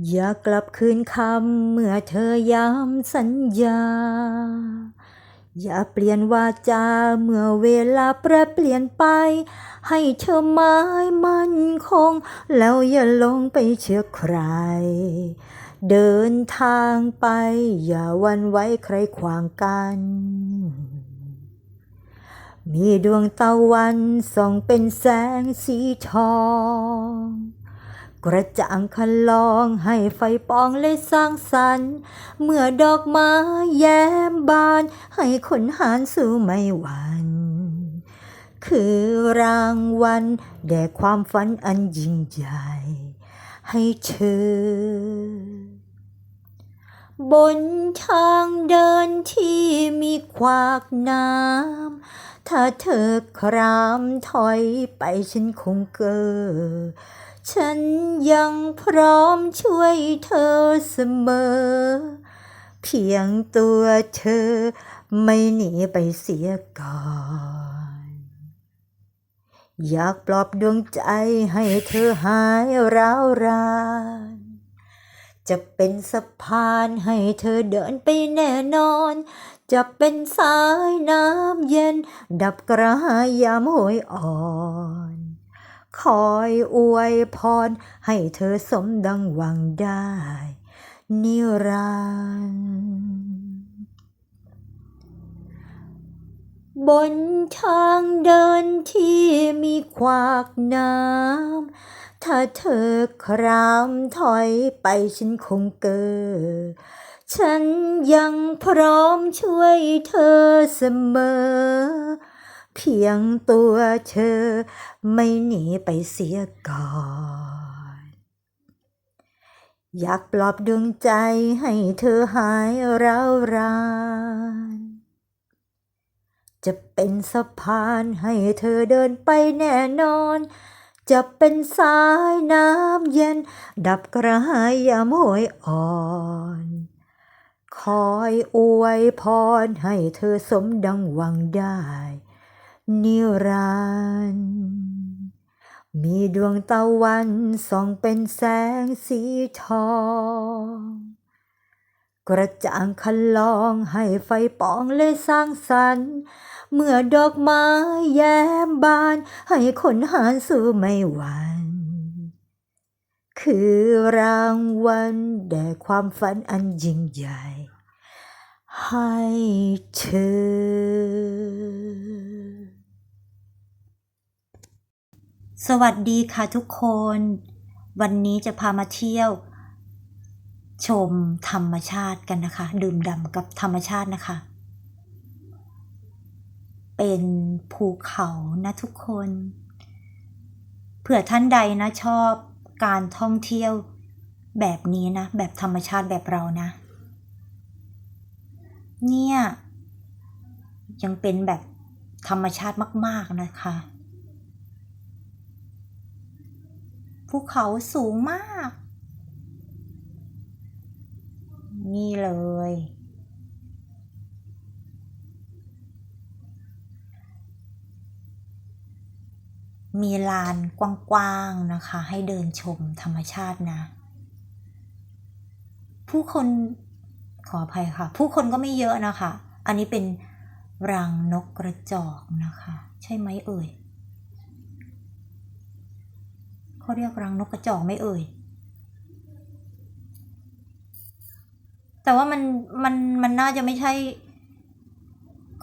อย่ากลับคืนคำเมื่อเธอย้ำสัญญา อย่าเปลี่ยนวาจาเมื่อเวลาแปรเปลี่ยนไป ให้เธอหมายมั่นคง แล้วอย่าลงไปเชื่อใคร เดินทางไป อย่าวันไว้ใครขวางกัน มีดวงตะวันส่องเป็นแสงสีทอง กระจ่างคันลองให้ไฟปองเลยสร้างสรรค์ เมื่อดอกไม้แย้มบาน ให้คนหารสู่ไม่หวันคือรางวัลแด่ความฝันอันยิ่งใหญ่ ให้เธอบนทางเดินที่มีขวากน้ำ ถ้าเธอครามถอยไปฉันคงเกอ ฉันยังพร้อมช่วยเธอเสมอ เพียงตัวเธอไม่หนีไปเสียก่อน อยากปลอบดวงใจให้เธอหายร้าวรานจะเป็นสะพานให้เธอเดินไปแน่นอน จะเป็นสายน้ำเย็น ดับกระหายยามโหยอ่อน คอยอวยพร ให้เธอสมดังหวังได้ นิรันดร์บนทางเดินที่มีขวากน้ำ ถ้าเธอครามถอยไปฉันคงเกอฉันยังพร้อมช่วยเธอเสมอ เพียงตัวเธอ ไม่หนีไปเสียก่อนอยากปลอบดวงใจให้เธอหายร้าวรานจะเป็นสะพานให้เธอเดินไปแน่นอน จะเป็นสายน้ำเย็น ดับกระหายยามโหยอ่อน คอยอวยพรให้เธอสมดังหวังได้ นิรันดร์มีดวงตะวันส่องเป็นแสงสีทอง กระจ่างคันลองให้ไฟปองเลยสร้างสรรค์ เมื่อดอกไม้แย้มบาน ให้คนหารสู่ไม่หวัน คือรางวัลแด่ความฝันอันยิ่งใหญ่ ให้เธอ สวัสดีค่ะทุกคน วันนี้จะพามาเที่ยว ชมธรรมชาติกันนะคะ ดื่มด่ำกับธรรมชาตินะคะ เป็นภูเขานะทุกคน เผื่อท่านใดนะชอบการท่องเที่ยวแบบนี้นะ แบบธรรมชาติแบบเรานะ เนี่ย ยังเป็นแบบธรรมชาติมาก ๆนะคะ ภูเขาสูงมาก นี่เลย มีลานกว้างๆนะคะ ให้เดินชมธรรมชาตินะ ผู้คนขออภัยค่ะ ผู้คนก็ไม่เยอะนะคะ อันนี้เป็นรังนกกระจอกนะคะ ใช่ไหมเอ่ย เขาเรียกรังนกกระจอกไม่เอ่ย แต่ว่ามันมันมันน่าจะไม่ใช่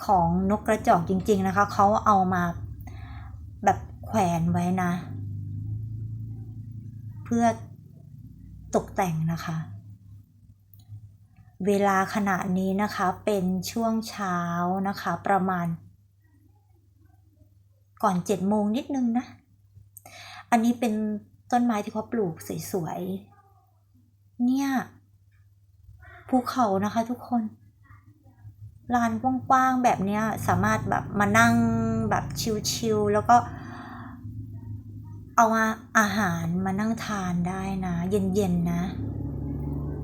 ของนกกระจอกจริง ๆนะคะ เขาเอามาแบบแขวนไว้นะ เพื่อตกแต่งนะคะ เวลาขณะนี้นะคะเป็นช่วงเช้านะคะ ประมาณ ก่อนเจ็ดโมงนิดนึงนะ อันนี้เป็นต้นไม้ที่เขาปลูกสวยๆ เนี่ยภูเขานะคะทุกคน ลานกว้างๆแบบเนี้ยสามารถแบบมานั่งแบบชิลๆแล้วก็ เอาอาหารมานั่งทานได้นะ เย็นๆนะ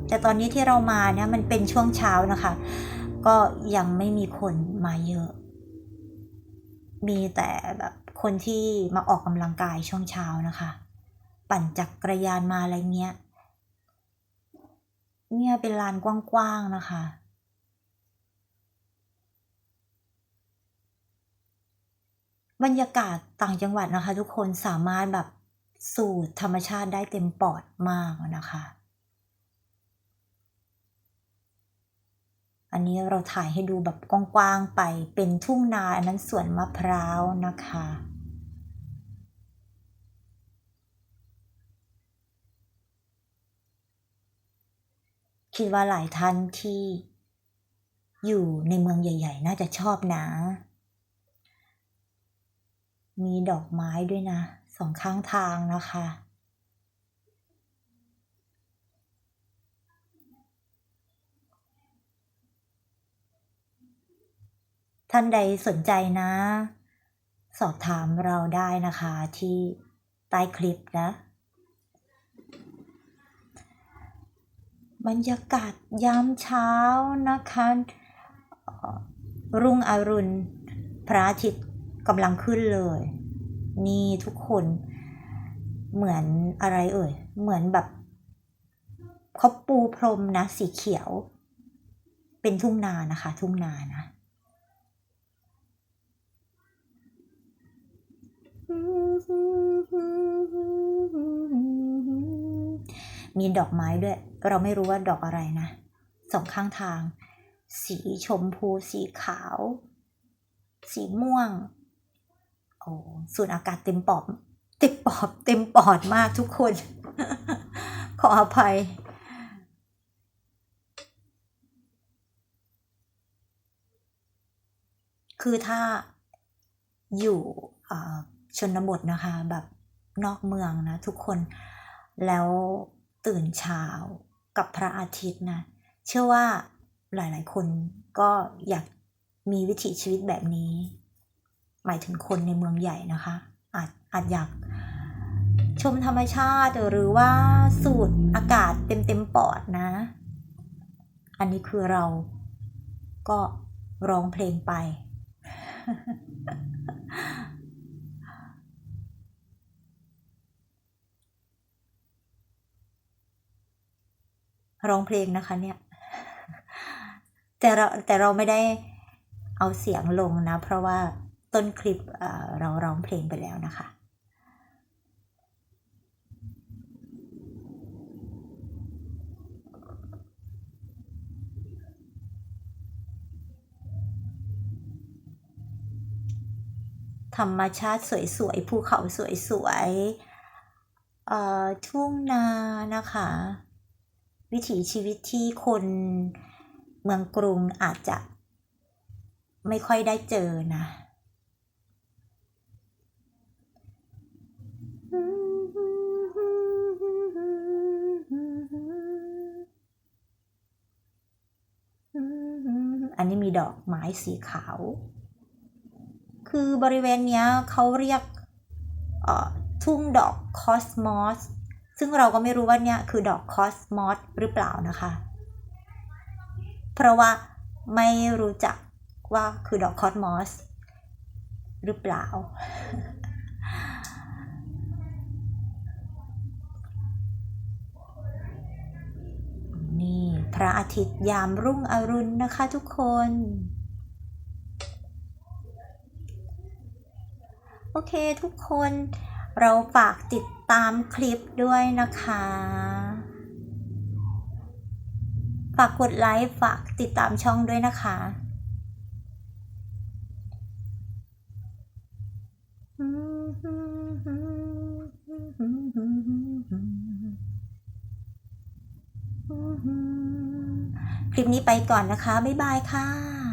แต่ตอนนี้ที่เรามาเนี่ยมันเป็นช่วงเช้านะคะ ก็ยังไม่มีคนมาเยอะ มีแต่แบบ คนที่มาออกกำลังกายช่วงเช้านะคะ ปั่นจักรยานมาอะไรเงี้ย เนี่ยเป็นลานกว้างๆนะคะบรรยากาศต่างจังหวัดนะคะ ทุกคนสามารถแบบสูดธรรมชาติได้เต็มปอดมากนะคะ อันนี้เราถ่ายให้ดูแบบกว้างๆไปเป็นทุ่งนาอันนั้นสวนมะพร้าวนะคะคิดว่าหลายท่านที่อยู่ในเมืองใหญ่ ๆ น่าจะชอบนะ มีดอกไม้ด้วยนะ สองข้างทางนะคะ ท่านใดสนใจนะ สอบถามเราได้นะคะที่ใต้คลิปนะ บรรยากาศยามเช้านะคะ รุ่งอรุณ พระอาทิตย์กำลังขึ้นเลย นี่ทุกคนเหมือนอะไรเอ่ย เหมือนแบบเขาปูพรมนะสีเขียว เป็นทุ่งนานะคะ ทุ่งนานะ มีดอกไม้ด้วย เราไม่รู้ว่าดอกอะไรนะสองข้างทาง สีชมพู สีขาว สีม่วง โอ้สูดอากาศเต็มปอดเต็มปอดเต็มปอดมากทุกคน ขออภัยคือถ้าอยู่ ชนบทนะคะ แบบนอกเมืองนะทุกคนแล้วตื่นเช้ากับพระอาทิตย์นะเชื่อว่าหลายๆ คนก็อยากมีวิถีชีวิตแบบนี้ หมายถึงคนในเมืองใหญ่นะคะ อาจอาจอยากชมธรรมชาติหรือว่าสูดอากาศเต็มๆปอดนะ อันนี้คือเราก็ร้องเพลงไป ร้องเพลงนะคะเนี่ย แต่เราแต่เราไม่ได้เอาเสียงลงนะ เพราะว่าต้นคลิปเราร้องเพลงไปแล้วนะคะ ธรรมชาติสวยๆ ภูเขาสวยๆเอ่อทุ่งนานะคะ วิถีชีวิตที่คนเมืองกรุงอาจจะไม่ค่อยได้เจอนะอันนี้มีดอกไม้สีขาว คือบริเวณเนี้ยเขาเรียกทุ่งดอกคอสมอส ซึ่งเราก็ไม่รู้ว่าเนี่ยคือดอกคอสมอสหรือเปล่านะคะ เพราะว่าไม่รู้จักว่าคือดอกคอสมอสหรือเปล่า นี่ พระอาทิตย์ยามรุ่งอรุณนะคะทุกคน โอเคทุกคนเราฝากติด ตามคลิปด้วยนะคะ ฝากกดไลค์ฝากติดตามช่องด้วยนะคะคลิปนี้ไปก่อนนะคะ บ๊ายบายค่ะ